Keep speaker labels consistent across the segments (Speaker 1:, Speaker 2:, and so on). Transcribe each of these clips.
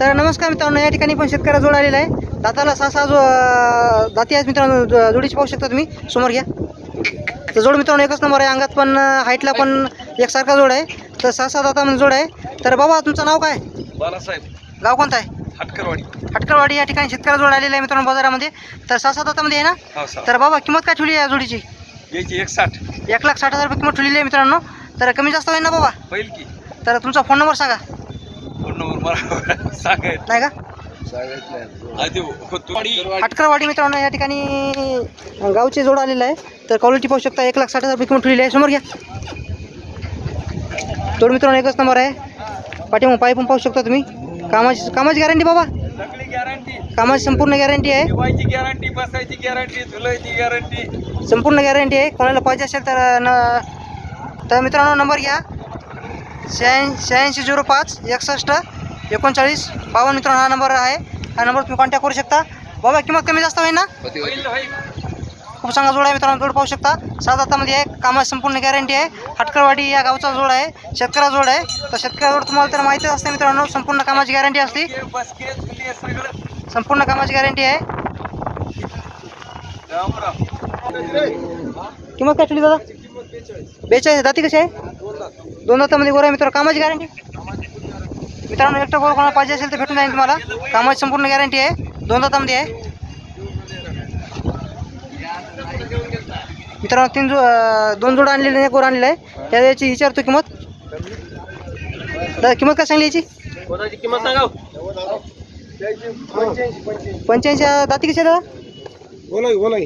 Speaker 1: तर नमस्कार मित्रांनो या ठिकाणी पण शेतकऱ्या जोड आलेला आहे. दाताला सहा सहा जो दाती आहेत मित्रांनो जोडीची पाहू शकता तुम्ही. समोर घ्या. तर जोड मित्रांनो एकच नंबर आहे. अंगात पण हाईटला पण एकसारखा जोड आहे. तर सहा सहा दातामध्ये जोड आहे. तर बाबा तुमचं नाव काय?
Speaker 2: बालासाहेब
Speaker 1: गाव कोणतं आहे?
Speaker 2: हटकरवाडी.
Speaker 1: हटकरवाडी या ठिकाणी शेतकऱ्या जोड आलेला आहे मित्रांनो बाजारामध्ये. तर सहा सहा दातामध्ये आहे ना? तर बाबा किंमत काय ठेवली आहे या जोडीची?
Speaker 2: याची एक साठ
Speaker 1: एक लाख साठ हजार रुपये किंमत ठेवलेली आहे मित्रांनो. तर कमी जास्त होईल ना बाबा?
Speaker 2: होईल की.
Speaker 1: तर तुमचा फोन नंबर सांगा.
Speaker 2: सांगायचं.
Speaker 1: नाही का?
Speaker 2: होतवाडी
Speaker 1: हटकरवाडी मित्रांनो या ठिकाणी गावचे जोड आलेलं आहे. तर क्वालिटी पाहू शकता एक लाख साठ हजार रुपये किंमत ठेवलेली आहे. समोर घ्या. जोड मित्रांनो एकच नंबर आहे. पाठीमग पाय पण पाहू शकता तुम्ही. कामाची कामाची गॅरंटी बाबा.
Speaker 2: सगळी गॅरंटी
Speaker 1: कामाची संपूर्ण गॅरंटी आहे.
Speaker 2: जेवायची गॅरंटी बसायची गॅरंटी धुलायची गॅरंटी
Speaker 1: संपूर्ण गॅरंटी आहे. कोणाला पाहिजे असेल तर न तर मित्रांनो नंबर घ्या. शहाऐं शहाऐंशी झिरो पाच एकसष्ट. एकोणचाळीस बावन्न मित्रांनो हा नंबर आहे. हा नंबर तुम्ही कॉन्टॅक्ट करू शकता. बाबा किंमत कमी जास्त होईल ना? खूप चांगला जोड आहे मित्रांनो जोड पाहू शकता. सात हातामध्ये आहे. कामाची संपूर्ण गॅरंटी आहे. हटकरवाडी या गावचा जोड आहे. शेतकऱ्या जोड आहे. तर शेतकऱ्या जोड तुम्हाला तर माहितीच असते मित्रांनो संपूर्ण कामाची गॅरंटी असते. संपूर्ण कामाची गॅरंटी आहे. किंमत काय ठेवली दादा? बेचाळीस. दाती कशी आहे? दोन दातामध्ये गोर आहे मित्रांनो. कामाची गॅरंटी मित्रांनो एकटं गोर कोणाला पाहिजे असेल तर भेटून जाईल तुम्हाला. कामाची संपूर्ण गॅरंटी आहे. दोन दातामध्ये आहे. मित्रांनो तीन जो दोन जोड आणलेले आहे, एक गोर आणलेला आहे. त्या याची विचारतो किंमत. दादा किंमत काय सांगली याची?
Speaker 2: कोणाची किंमत सांगा
Speaker 1: पंच्याऐंशी हजार दाती कशी आहे दादा?
Speaker 2: बोला बोला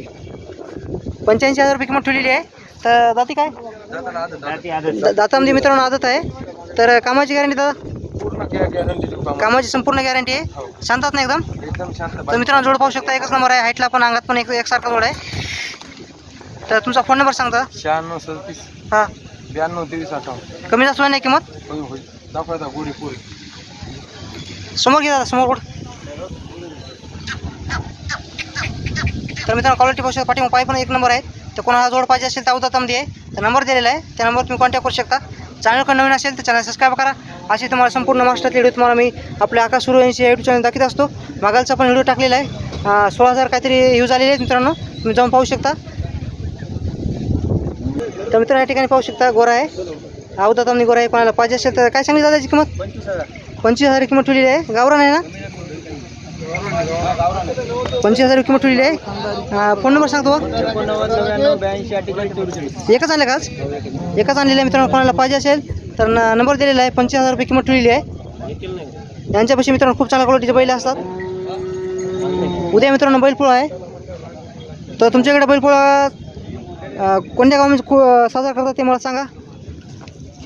Speaker 1: पंच्याऐंशी हजार रुपये किंमत ठेवलेली आहे. तर दाती काय? दा- दातामध्ये मित्रांनो आदत आहे. तर कामाची गॅरंटी दादा?
Speaker 2: पूर्ण गॅरंटी
Speaker 1: कामाची संपूर्ण गॅरंटी आहे? शांतात ना एकदम?
Speaker 2: एकदम शांत
Speaker 1: तर मित्रांनो जोड पाहू शकता एकच नंबर आहे हाईटला पण अंगात पण एक एकसारखा जोड आहे. तर तुमचा फोन नंबर सांगता?
Speaker 2: शहाण्णव सदतीस.
Speaker 1: हां.
Speaker 2: ब्याण्णव तेवीस अठ्ठावन्न.
Speaker 1: कमी जास्त होईल नाही किंमत?
Speaker 2: होईल होईल. दाखवायचा गोडी पुरी
Speaker 1: समोर घे दादा समोर कुठं तर मित्रांनो क्वालिटी पाहू शकता पाठीमाग पाय पण एक नंबर आहे तर कोणाला जोड पाहिजे असेल तर अवतामध्ये आहे तर नंबर दिलेला आहे. त्या नंबर तुम्ही कॉन्टॅक्ट करू शकता. चॅनल नवीन असेल तर चॅनल सबस्क्राईब करा. अशी तुम्हाला संपूर्ण महाराष्ट्रातले व्हिडिओ तुम्हाला मी आपल्या आकाश सुरू यांची यूट्यूब चॅनल दाखवत असतो. मागालचा पण व्हिडिओ टाकलेला आहे. सोळा हजार काहीतरी यूज आलेले आहेत मित्रांनो. तुम्ही जाऊन पाहू शकता. तर मित्रांनो या ठिकाणी पाहू शकता गोरा आहे. अवतामध्ये गोरा आहे कोणाला पाहिजे असेल तर काय सांगली दादाची किंमत?
Speaker 2: पंचवीस हजार.
Speaker 1: पंचवीस हजार किंमत ठेवलेली आहे. गावरान आहे ना? पंचवीस हजार किंमत ठेवलेली आहे. हा, फोन नंबर सांगतो एकच आणलं का एकच आणलेलं आहे मित्रांनो कोणाला पाहिजे असेल तर न- नंबर दिलेला आहे पंचवीस हजार रुपये किंमत ठेवलेली आहे. यांच्यापाशी मित्रांनो खूप चांगल्या क्वालिटीचे बैल असतात. उद्या मित्रांनो बैलपोळा आहे. तर तुमच्याकडे बैलपोळा कोणत्या गावामध्ये साजरा करतात ते मला सांगा.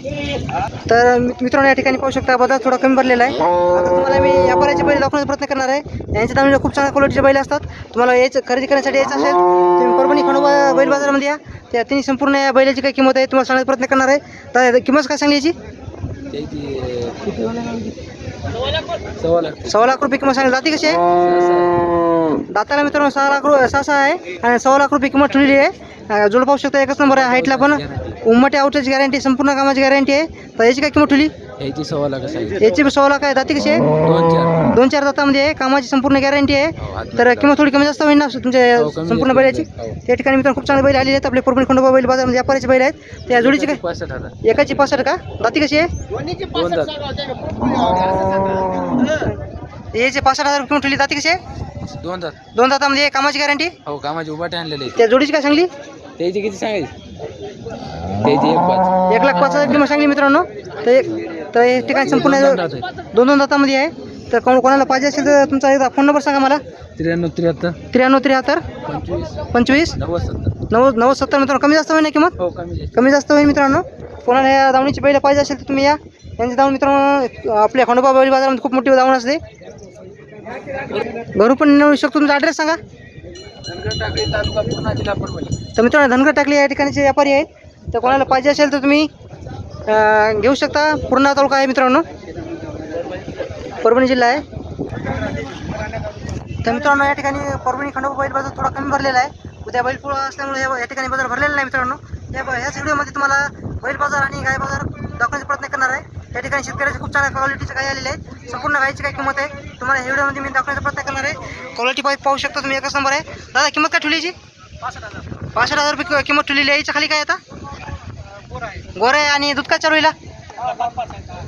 Speaker 1: तर मित- मित्रांनो या ठिकाणी पाहू शकता बाजार थोडा कमी भरलेला आहे. आता तुम्हाला मी व्यापाराचे बैल दाखवण्याचा प्रयत्न करणार आहे. यांच्या दावणीला खूप चांगल्या क्वालिटीचे बैल असतात. तुम्हाला यायचं खरेदी करण्यासाठी यायचं असेल तुम्ही परभणी खंडोबा बैल बाजारामध्ये या. त्या तिन्ही संपूर्ण या बैलाची काय किंमत आहे तुम्हाला सांगण्याचा प्रयत्न करणार आहे. तर किंमत काय सांगली याची?
Speaker 2: सव्वा लाख.
Speaker 1: रुपये किंमत सांगली. जाती कशी आहे? दाताला मित्रांनो सहा लाख रु सहा सहा आहे. आणि सव्वा लाख रुपये किंमत ठेवलेली आहे. जोड पाहू शकता एकच नंबर आहे हाईटला पण उमटे आउटची गॅरंटी संपूर्ण कामाची गॅरंटी आहे. तर याची काय किंमत ठेवली?
Speaker 2: याची सव्वा लाख सांगितली
Speaker 1: याची सव्वा लाख आहे. दाती कशी आहे?
Speaker 2: दोन चार.
Speaker 1: दोन चार दातामध्ये आहे. कामाची संपूर्ण गॅरंटी आहे. तर किंमत थोडी कमी जास्त होईल ना? तुमच्या
Speaker 2: हो, कमी
Speaker 1: संपूर्ण
Speaker 2: जास्त
Speaker 1: बैलाची?
Speaker 2: होईल. हो.
Speaker 1: त्या ठिकाणी मित्रांनो खूप चांगले बैल आलेले आहेत. आपले परभणी खंडोबा बैल बाजारामध्ये व्यापाराचे बैल आहेत. त्या जोडीची काय?
Speaker 2: पासष्ट हजार.
Speaker 1: एकाची पासष्ट का? दाती कशी आहे?
Speaker 2: दोन दात
Speaker 1: याचे पासष्ट हजार किंमत ठेवली. दाती कशी आहे?
Speaker 2: दोन दात
Speaker 1: दोन दातामध्ये आहे कामाची गॅरंटी
Speaker 2: हो कामाची उभाटे आणलेले
Speaker 1: त्या जोडीची काय सांगली?
Speaker 2: त्याची किती सांगायची? एक पाच.
Speaker 1: एक लाख पाच हजार किंमत सांगली मित्रांनो. तर एक तर या ठिकाणी संपूर्ण
Speaker 2: दोन.
Speaker 1: दोन दोन दातामध्ये आहे. तर कोण कोणाला पाहिजे असेल तर तुमचा एकदा फोन नंबर सांगा मला.
Speaker 2: त्र्याण्णव त्र्याहत्तर.
Speaker 1: त्र्याण्णव त्र्याहत्तर.
Speaker 2: पंचवीस.
Speaker 1: पंचवीस.
Speaker 2: नव्वद सत्तर.
Speaker 1: नव्वद नव्वद सत्तर मित्रांनो. कमी जास्त होईल ना किंमत?
Speaker 2: हो कमी जास्त.
Speaker 1: कमी जास्त होईल मित्रांनो. कोणाला या दावणीची बैल पाहिजे असेल तर तुम्ही या. यांची दावण मित्रांनो आपल्या खंडोबा बैल बाजारामध्ये खूप मोठी दावण असते. घरून पण नेऊ शकतो. तुमचा ॲड्रेस सांगा.
Speaker 2: धनगर टाकळी तालुका पूर्णा जिल्हा परभणी.
Speaker 1: तर मित्रांनो धनगर टाकली या ठिकाणचे व्यापारी आहेत. तर कोणाला पाहिजे असेल तर तुम्ही घेऊ शकता. पूर्णा तालुका आहे मित्रांनो. परभणी जिल्हा आहे. तर मित्रांनो या ठिकाणी परभणी खंडोबा बैल बाजार थोडा कमी भरलेला आहे. उद्या बैलपोळा असल्यामुळे या ठिकाणी बाजार भरलेला नाही मित्रांनो. या ह्याच व्हिडिओमध्ये तुम्हाला बैल बाजार आणि गाय बाजार दाखवण्याचा प्रयत्न करणार आहे. त्या ठिकाणी शेतकऱ्याचे खूप चांगल्या क्वालिटीचे गाय आलेले आहेत. संपूर्ण गायची काय किंमत आहे तुम्हाला या व्हिडिओमध्ये मी दाखवण्याचा प्रयत्न करणार आहे. क्वालिटी पाहिजे पाहू शकता तुम्ही एकच नंबर आहे. दादा किंमत काय ठेवलीची पासष्ट हजार रुपये किंमत ठेवलेली आहे. याच्या खाली काय आता? गोरे आहे आणि दूध काय चालू हिला?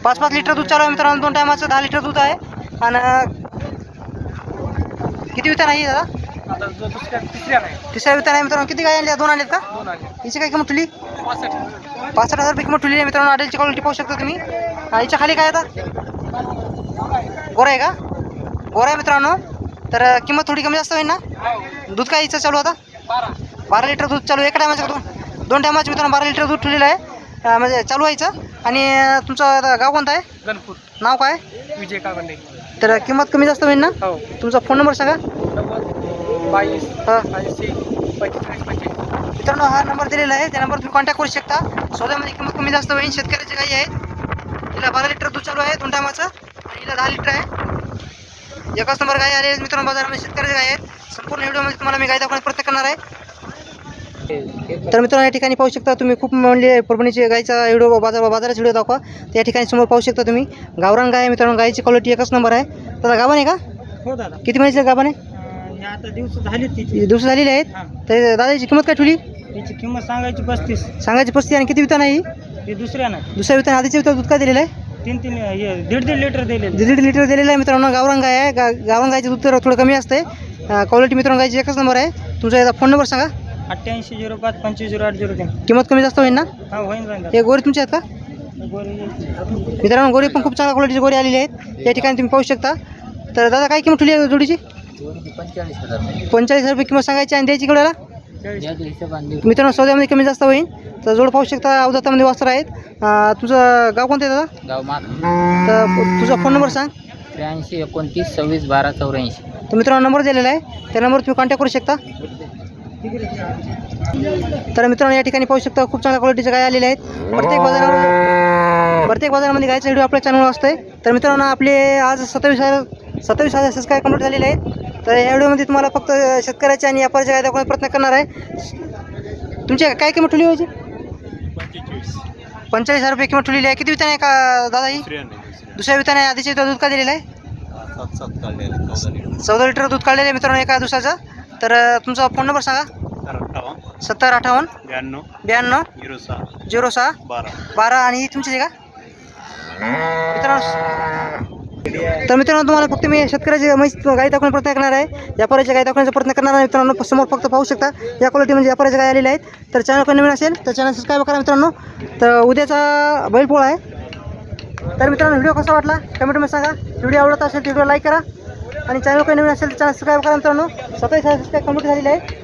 Speaker 1: पाच पाच लिटर दूध चालू आहे मित्रांनो. दोन टायमाचं दहा लिटर दूध आहे. आणि किती वितान आहे दादा?
Speaker 2: तिसऱ्या
Speaker 1: वितान आहे मित्रांनो. किती गाय आणल्या? दोन आणल्यात का? हिची काय किंमत ठेवली?
Speaker 2: पासष्ट.
Speaker 1: हजार रुपये किंमत ठेवली आहे मित्रांनो. आडेलची क्वालिटी पाहू शकता तुम्ही. हिच्या खाली काय आता? गोरा आहे का? गोरा आहे मित्रांनो. तर किंमत थोडी कमी जास्त होईल ना? दूध काय हिचं चालू आता?
Speaker 2: बारा.
Speaker 1: बारा लिटर दूध चालू आहे. एका टायमाचं का दोन दोन टायमाचं मित्रांनो बारा लिटर दूध ठेवलेलं आहे. म्हणजे चालू व्हायचं आणि तुमचं आता गाव कोणतं आहे?
Speaker 2: गणपूर.
Speaker 1: नाव काय?
Speaker 2: विजय कागंडे.
Speaker 1: तर किंमत कमी जास्त होईल ना?
Speaker 2: हो.
Speaker 1: तुमचा फोन नंबर सांगा.
Speaker 2: बावीस
Speaker 1: हां.
Speaker 2: ऐंशी
Speaker 1: मित्रांनो हा नंबर दिलेला आहे. त्या नंबर तुम्ही कॉन्टॅक्ट करू शकता. सौद्यामध्ये किंमत कमी जास्त होईल. शेतकऱ्याची गाई आहेत. हिला बारा लिटर दूध चालू आहे. दोन टायमाचं आणि हिला दहा लिटर आहे. एकच नंबर गाई आले मित्रांनो बाजारामध्ये. शेतकऱ्याचे गाई आहेत. संपूर्ण व्हिडिओमध्ये तुम्हाला मी गाई दाखवण्याचा प्रयत्न करणार आहे. तर मित्रांनो या ठिकाणी पाहू शकता तुम्ही खूप म्हणजे परभणीचे गाईचा व्हिडिओ बाजार बाजाराचा व्हिडिओ दाखवा. त्या ठिकाणी समोर पाहू शकता तुम्ही गावरान गाय आहे मित्रांनो. गायची क्वालिटी एकच नंबर आहे. दादा गाभण आहे का?
Speaker 2: हो दादा.
Speaker 1: किती महिन्याचे गाभण आहे?
Speaker 2: आता दिवस झाले तिची.
Speaker 1: दिवस झालेले आहेत. तर दादाची किंमत काय ठेवली?
Speaker 2: याची किंमत सांगायची पस्तीस.
Speaker 1: सांगायची पस्ती आणि किती वितान आहे
Speaker 2: दुसऱ्या
Speaker 1: दुसऱ्या वितान आधीच्या वितान दूध काय दिलेलं आहे?
Speaker 2: तीन तीन दीड दीड लिटर दिलेले
Speaker 1: दीड दीड लिटर दिलेलं आहे मित्रांनो. गावरान गाय आहे. गा गावरान गायचं दूध तर थोडं कमी असते क्वालिटी मित्रांनो गायची एकच नंबर आहे. तुमचा याचा फोन नंबर सांगा.
Speaker 2: अठ्ठ्याऐंशी झिरो पाच पंचवीस झिरो आठ झिरो तीन.
Speaker 1: किंमत कमी जास्त होईल ना?
Speaker 2: हा होईन जाईन
Speaker 1: हे गोरी तुमचे आहेत का.
Speaker 2: गोरी
Speaker 1: मित्रांनो गोरी पण खूप चांगल्या क्वालिटीची गोरी आलेली आहेत. या ठिकाणी तुम्ही पाहू शकता. तर दादा काय किंमत ठेवली आहे जोडीची?
Speaker 2: पंचेचाळीस हजार
Speaker 1: पंचेचाळीस हजार रुपये किंमत सांगायची आणि द्यायची केवढ्याला
Speaker 2: हिशोबाने
Speaker 1: मित्रांनो सौद्यामध्ये कमी जास्त होईल. तर जोड पाहू शकता अवधातामध्ये वास्त्र आहेत. अं, तुझं गाव कोणतं आहे दादा?
Speaker 2: गाव माग
Speaker 1: तर तुझा फोन नंबर सांग.
Speaker 2: त्र्याऐंशी एकोणतीस सव्वीस बारा चौऱ्याऐंशी.
Speaker 1: तर मित्रांनो नंबर दिलेला आहे. त्या नंबरवर तुम्ही कॉन्टॅक्ट करू शकता. तर मित्रांनो या ठिकाणी पाहू शकता खूप चांगल्या क्वालिटीच्या गाय आलेल्या आहेत. प्रत्येक बाजारामध्ये प्रत्येक बाजारामध्ये गायचा व्हिडिओ आपल्या चॅनलवर असतोय. तर मित्रांनो आपले आज सत्तावीस हजार सत्तावीस हजार सबस्क्राईब कंप्लीट झालेले आहेत. तर या व्हिडिओमध्ये तुम्हाला फक्त शेतकऱ्याच्या आणि व्यापाऱ्याच्या गाय दाखवण्याचा प्रयत्न करणार आहे. तुमची काय किंमत ठेवली होती पंचेचाळीस. हजार रुपये किंमत ठेवलेली आहे. किती वितान आहे का दादा ही? दुसऱ्या वितान आधीचे दूध का दिलेलं आहे? चौदा लिटर दूध काढलेलं आहे मित्रांनो एका दिवसाचं. तर तुमचा फोन नंबर सांगा. सत्तर अठ्ठावन्न.
Speaker 2: ब्याण्णव.
Speaker 1: ब्याण्णव
Speaker 2: झिरो सहा.
Speaker 1: झिरो सहा
Speaker 2: बारा.
Speaker 1: बारा आणि ही तुमची आहे का? मित्रांनो तर मित्रांनो तुम्हाला फक्त मी शेतकऱ्याची म्हैस गाई दाखवण्याचा प्रयत्न करणार आहे. व्यापाऱ्याच्या गाई दाखवण्याचा प्रयत्न करणार आहे. मित्रांनो समोर फक्त पाहू शकता. या क्वालिटी म्हणजे व्यापाऱ्याच्या गाय आलेल्या आहेत. तर चॅनल कोणी नवीन असेल तर चॅनल सबस्क्राईब करा मित्रांनो. तर उद्याचा बैलपोळा आहे. तर मित्रांनो व्हिडिओ कसा वाटला? कमेंटमध्ये सांगा. व्हिडिओ आवडत असेल तर व्हिडिओ लाईक करा. आणि चॅनल काही नवीन असेल तर चॅनल सबस्क्राईब करा मित्रांनो. सत्तावीस सबस्क्राईब कंप्लीट झालेली आहे.